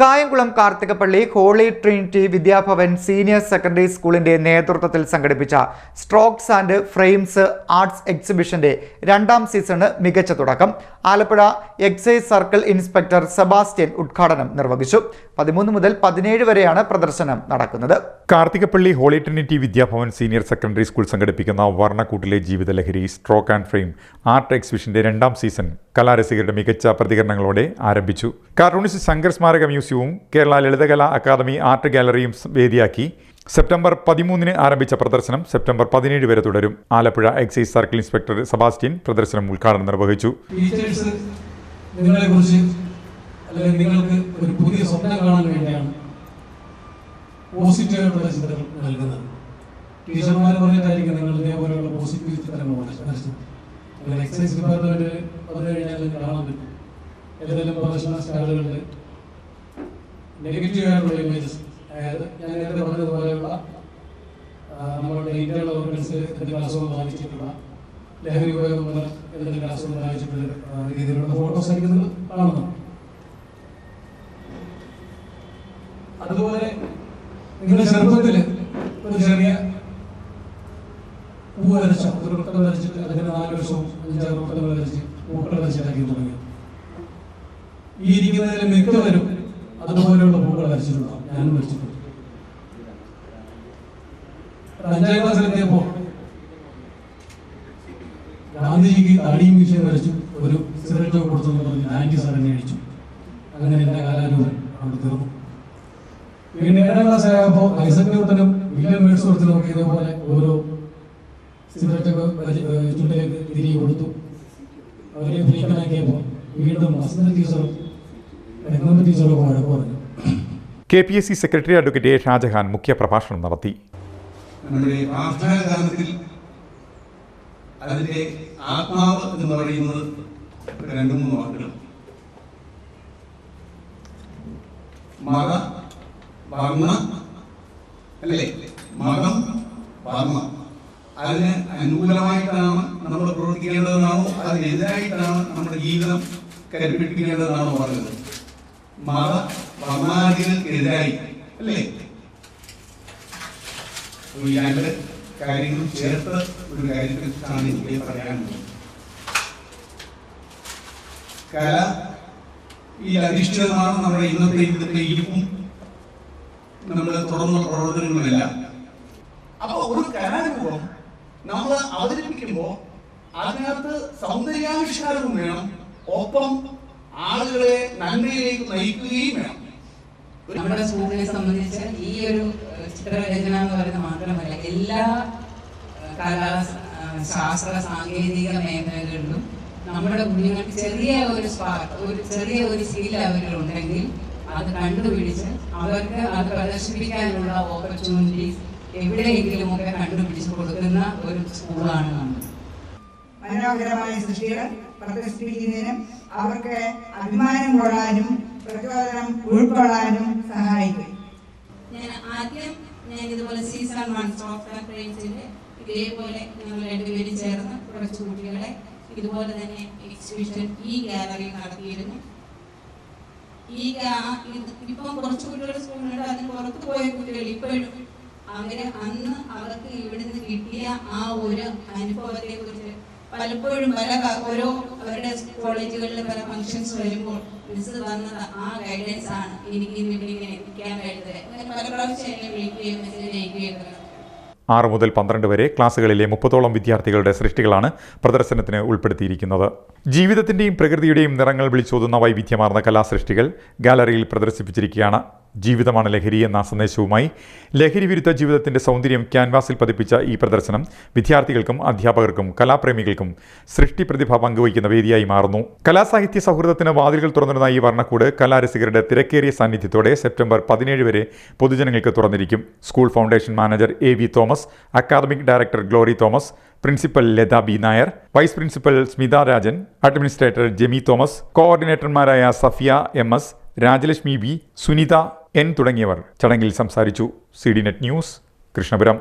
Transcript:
Kayamkulam Karthikappally Holy Trinity Vidyabhavan senior secondary സ്കൂളിന്റെ നേതൃത്വത്തിൽ സംഘടിപ്പിച്ച സ്ട്രോക്സ് ആൻഡ് ഫ്രെയിംസ് ആർട്സ് എക്സിബിഷന്റെ രണ്ടാം സീസണ് മികച്ച തുടക്കം. Alappuzha excise circle inspector Sebastian ഉദ്ഘാടനം നിർവഹിച്ചു. പതിമൂന്ന് മുതൽ പതിനേഴ് വരെയാണ് പ്രദർശനം നടക്കുന്നത്. Karthikappally Holy Trinity Vidyabhavan senior secondary school സംഘടിപ്പിക്കുന്ന വർണക്കൂട്ടിലെ ജീവിതലഹരി സ്ട്രോക്ക് ആൻഡ് ഫ്രെയിം ആർട്ട് എക്സിബിഷന്റെ രണ്ടാം സീസൺ കലാരസികരുടെ മികച്ച പ്രതികരണങ്ങളോടെ ആരംഭിച്ചു. കാർട്ടൂണിസ്റ്റ് ശങ്കർ സ്മാരക മ്യൂസിയവും കേരള ലളിതകലാ അക്കാദമി ആർട്ട് ഗാലറിയും വേദിയാക്കി. സെപ്റ്റംബർ പതിമൂന്നിന് ആരംഭിച്ച പ്രദർശനം സെപ്റ്റംബർ പതിനേഴ് വരെ തുടരും. Alappuzha excise circle inspector Sebastian പ്രദർശനം ഉദ്ഘാടനം നിർവഹിച്ചു. ടീച്ചേഴ്സ് നിങ്ങളെ കുറിച്ച് അല്ലെങ്കിൽ നിങ്ങൾക്ക് ഒരു സ്വപ്നം കാണാൻ വേണ്ടിയാണ് ടീച്ചർമാർ പറഞ്ഞിട്ടായിരിക്കും നിങ്ങൾ ഇതേപോലെയുള്ള പോസിറ്റീവ് ചിത്രങ്ങൾ നിങ്ങൾ എക്സൈസ് ഡിപ്പാർട്ട്മെന്റ് പറഞ്ഞു കഴിഞ്ഞാൽ കാണാൻ പറ്റും. ഏതെങ്കിലും നെഗറ്റീവ് ആയിട്ടുള്ള ഇമേജസ് അതായത് ഞാൻ നേരത്തെ പറഞ്ഞതുപോലെയുള്ള നമ്മളുടെ ഇന്റേണൽ ഓർഗൻസ് എന്തെങ്കിലും അസുഖം ബാധിച്ചിട്ടുള്ള ലഹരി ഉപയോഗം മൂലം എന്തെങ്കിലും അസുഖം ബാധിച്ചിട്ടുള്ള രീതിയിലുള്ള ഫോട്ടോസ് അയക്കുന്നത് കാണുന്നു അതുപോലെ നിങ്ങളുടെ ചെറുപ്പത്തിൽ ഒരു ചെറിയ പൂ വരച്ച ഒരു വൃത്തം വരച്ചിട്ട് അതിന് നാല് വർഷവും അഞ്ചാറ് വൃത്തങ്ങൾ വരച്ച് പൂക്കൾ വരച്ചിട്ടാക്കി തുടങ്ങി. ഈ ഇരിക്കുന്നതിൽ മിക്കവരും അതുപോലെയുള്ള പൂക്കൾ വരച്ചിട്ടുണ്ടാവും ഞാനും വരച്ചിട്ടുണ്ട്. അഞ്ചാം അഞ്ചാം ക്ലാസ്സിലെത്തിയപ്പോ ഗാന്ധിജിക്ക് താടിയും വിഷയം വരച്ചു. ഒരു സിഗരറ്റ് കൊടുത്തു പറഞ്ഞ് ആന്റി സാറിനെ അടിച്ചു അങ്ങനെ എന്റെ കാലാനുഭവം അവിടെ തീർന്നു. പിന്നെ ഏഴാം ക്ലാസ് ആയപ്പോ ഐസക് ന്യൂട്ടനും വില്യം വേഴ്സ്വർത്തിനും ഒക്കെ ഇതേപോലെ ഓരോ സിഗരറ്റ് ചുണ്ടിലേക്ക് തിരികെ കൊടുത്തു. അവരെ ഫ്രീക്കനാക്കിയപ്പോ വീണ്ടും വസന്ത ടീച്ചറും രംഗമ്മ ടീച്ചറും ഒക്കെ വഴക്ക് പറഞ്ഞു K P S C secretary advocate A Shajahan മുഖ്യ പ്രഭാഷണം നടത്തി. നമ്മുടെ പ്രാർത്ഥനാകാലത്തിൽ അതിന്റെ ആത്മാവ് എന്ന് പറയുന്നത് രണ്ടു മൂന്ന് വാക്കുകൾ. മത വർണ അല്ലേ? മതം വർണ അതിന് അനുകൂലമായിട്ടാണ് നമ്മൾ പ്രവർത്തിക്കേണ്ടതെന്നാണോ അതിനെതിരായിട്ടാണ് നമ്മുടെ ജീവിതം കരുപിടിപ്പിക്കേണ്ടതെന്നാണോ പറഞ്ഞത്. മത വർണാദികൾക്കെതിരായി അല്ലേ? രണ്ട് കാര്യങ്ങളും ചേർത്ത് ഒരു കാര്യത്തെക്കുറിച്ചാണ് എനിക്ക് പറയാനുള്ളത്. കല ഈ അധിഷ്ഠിതമാണ് നമ്മുടെ ഇന്നത്തെ ഇവിടുത്തെ ഇരിപ്പും നമ്മുടെ തുറന്നുള്ള പ്രവർത്തനങ്ങളുമെല്ലാം. അപ്പൊ ഒരു കലാരൂപം നമ്മൾ അവതരിപ്പിക്കുമ്പോൾ അതിനകത്ത് സൗന്ദര്യാവിഷ്കാരവും വേണം ഒപ്പം ആളുകളെ നന്മയിലേക്ക് നയിക്കുകയും വേണം. നമ്മുടെ സ്കൂളിനെ സംബന്ധിച്ച് ഈ ഒരു ചിത്രരചന എന്ന് പറയുന്നത് മാത്രമല്ല എല്ലാ കലാ ശാസ്ത്ര സാങ്കേതിക മേഖലകളിലും നമ്മുടെ കുഞ്ഞുങ്ങൾക്ക് ചെറിയ ഒരു സ്പാർക്ക് ഒരു ചെറിയ ഒരു സ്കിൽ അവരിലുണ്ടെങ്കിൽ അത് കണ്ടുപിടിച്ച് അവർക്ക് അത് പ്രദർശിപ്പിക്കാനുള്ള ഓപ്പർച്യൂണിറ്റീസ് എവിടെയെങ്കിലും ഒക്കെ കണ്ടുപിടിച്ച് കൊടുക്കുന്ന ഒരു സ്കൂളാണ് നമ്മൾ. മനോഹരമായ സൃഷ്ടികൾ. പ്രദർശിപ്പിക്കുന്നതിനും അവർക്ക് അഭിമാനം കൊള്ളാനും പ്രചോദനം ഉൾക്കൊള്ളാനും സഹായിക്കും. ഞാൻ ആദ്യം ഞാൻ ഇതുപോലെ സീസൺ വൺ സോഫ്റ്റ്വെയർ ഇതേപോലെ ഞങ്ങൾ രണ്ടുപേരും ചേർന്ന് കുറച്ച് കുട്ടികളെ ഇതുപോലെ തന്നെ എക്സിബിഷൻ ഈ ഗാലറിയിൽ നടത്തിയിരുന്നു. ഈ ഇപ്പം കുറച്ച് കുട്ടികളുടെ സ്കൂളുണ്ട് അതിന് പുറത്ത് പോയ കുട്ടികൾ ഇപ്പോഴും അവർ അന്ന് അവർക്ക് ഇവിടുന്ന് കിട്ടിയ ആ ഒരു അനുഭവത്തെ കുറിച്ച് പലപ്പോഴും പല ഓരോ അവരുടെ കോളേജുകളിൽ പല ഫങ്ഷൻസ് വരുമ്പോൾ മിസ് തന്നത് ആ ഗൈഡൻസ് ആണ് എനിക്ക് ഇന്ന് ഇവിടെ ഇങ്ങനെ എത്തിക്കാൻ കഴിഞ്ഞത് അങ്ങനെ പല പ്രാവശ്യം എന്നെ വിളിക്കുകയും മെസ്സേജ് അയക്കുകയും ആറ് മുതൽ പന്ത്രണ്ട് വരെ ക്ലാസ്സുകളിലെ മുപ്പതോളം വിദ്യാർത്ഥികളുടെ സൃഷ്ടികളാണ് പ്രദർശനത്തിന് ഉൾപ്പെടുത്തിയിരിക്കുന്നത്. ജീവിതത്തിന്റെയും പ്രകൃതിയുടെയും നിറങ്ങൾ വിളിച്ചോതുന്ന വൈവിധ്യമാർന്ന കലാസൃഷ്ടികൾ ഗാലറിയിൽ പ്രദർശിപ്പിച്ചിരിക്കുകയാണ്. ജീവിതമാണ് ലഹരി എന്ന സന്ദേശവുമായി ലഹരി വിരുദ്ധ ജീവിതത്തിന്റെ സൗന്ദര്യം ക്യാൻവാസിൽ പതിപ്പിച്ച ഈ പ്രദർശനം വിദ്യാർത്ഥികൾക്കും അധ്യാപകർക്കും കലാപ്രേമികൾക്കും സൃഷ്ടി പ്രതിഭ പങ്കുവയ്ക്കുന്ന വേദിയായി മാറുന്നു. കലാസാഹിത്യ സൗഹൃദത്തിന് വാതിലുകൾ തുറന്നിരുന്ന ഈ വർണക്കൂട് കലാരസികരുടെ തിരക്കേറിയ സാന്നിധ്യത്തോടെ സെപ്റ്റംബർ പതിനേഴ് വരെ പൊതുജനങ്ങൾക്ക് തുറന്നിരിക്കും. School foundation manager A V Thomas academic director Glory Thomas principal Latha B Nair vice principal Smitha Rajan administrator Jemy Thomas കോർഡിനേറ്റർമാരായ Safiya M S Rajalakshmi B Sunitha N തുടങ്ങിയവർ ചടങ്ങിൽ സംസാരിച്ചു. C news Krishnapuram.